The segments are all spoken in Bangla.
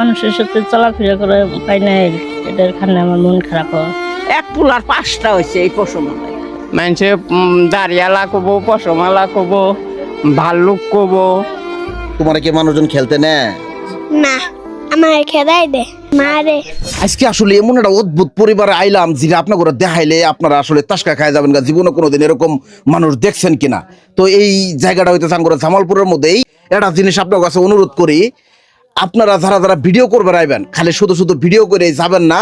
মানুষের সাথে চলাফেরা করে পাই না এটার কারণে আমার মন খারাপ হয় এক পুলার পাঁচটা হয়েছে এই পশমালায় মানুষে দাঁড়িয়ালা কব পশমালা কব ভাল্লুক কব। তোমার কি মানুষজন খেলতে নেয়? না আমার খেদাই দে মারে। আজকে আসলে এমন একটা অদ্ভুত পরিবারে আইলাম যেটা আপনার করে দেখাইলে আপনারা আসলে তাসকা খাই যাবেন না জীবনে কোনোদিন এরকম মানুষ দেখছেন কিনা। তো এই জায়গাটা হইতে চান করে জামালপুরের মধ্যেই একটা জিনিস আপনার কাছে অনুরোধ করি আপনারা যারা যারা ভিডিও করবে আইবেন খালি শুধু শুধু ভিডিও করে যাবেন না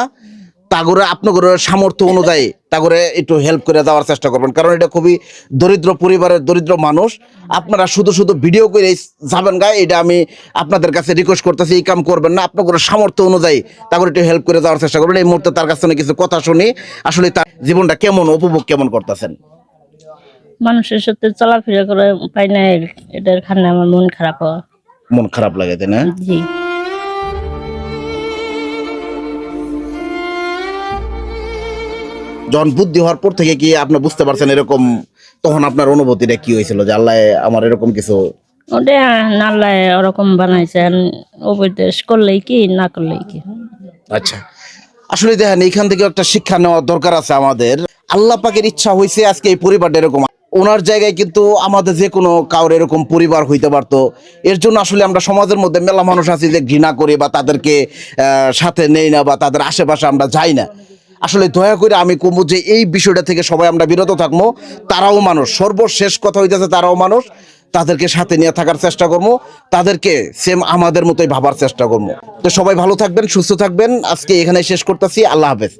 তা করে আপনাদের সামর্থ্য অনুযায়ী তা করে একটু হেল্প করে দেওয়ার চেষ্টা করবেন। কারণ এটা খুবই দরিদ্র পরিবারের দরিদ্র মানুষ, আপনারা শুধু শুধু ভিডিও করে যাবেন গা, এটা আমি আপনাদের কাছে রিকোয়েস্ট করতেছি, এই কাম করবেন না আপনাদের সামর্থ্য অনুযায়ী তা করে একটু হেল্প করে দেওয়ার চেষ্টা করবেন। এই মুহূর্তে তার কাছ কিছু কথা শুনি, আসলে তার জীবনটা কেমন, উপভোগ কেমন করতেছেন? মানুষের সাথে চলাফেরা করে পাই না এটার কারণে আমার মন খারাপ হয় মন খারাপ লাগে তাই না? জি। যখন বুদ্ধি হওয়ার পর থেকে কি আপনি বুঝতে পারছেন এরকম তখন আপনার অনুভূতিটা কি হয়েছিল? যে আল্লাহ আমার এরকম কিছু ওটা নাল্লায় ওরকম বানাইছেন উপদেশ করলেই কি না করলেই কি। আচ্ছা। আসলে দেখেন এইখান থেকে একটা শিক্ষা নেওয়ার দরকার আছে আমাদের। আল্লাহ পাকের ইচ্ছা হয়েছে আজকে এই পরিবারটা এরকম ওনার জায়গায় কিন্তু আমাদের যে কোনো কারোর এরকম পরিবার হইতে পারতো। এর জন্য আসলে আমরা সমাজের মধ্যে মেলা মানুষ আছি যে ঘৃণা করি বা তাদেরকে সাথে নেই না বা তাদের আশেপাশে আমরা যাই না। আসলে দয়া করে আমি কমু যে এই বিষয়টা থেকে সবাই আমরা বিরত থাকব তারাও মানুষ। সর্বশেষ কথা হইতেছে তারাও মানুষ। তাদেরকে সাথে নিয়ে থাকার চেষ্টা করব তাদেরকে সেম আমাদের মতোই ভাবার চেষ্টা করব তো সবাই ভালো থাকবেন, সুস্থ থাকবেন। আজকে এখানে শেষ করতেছি। আল্লাহ হাফেজ।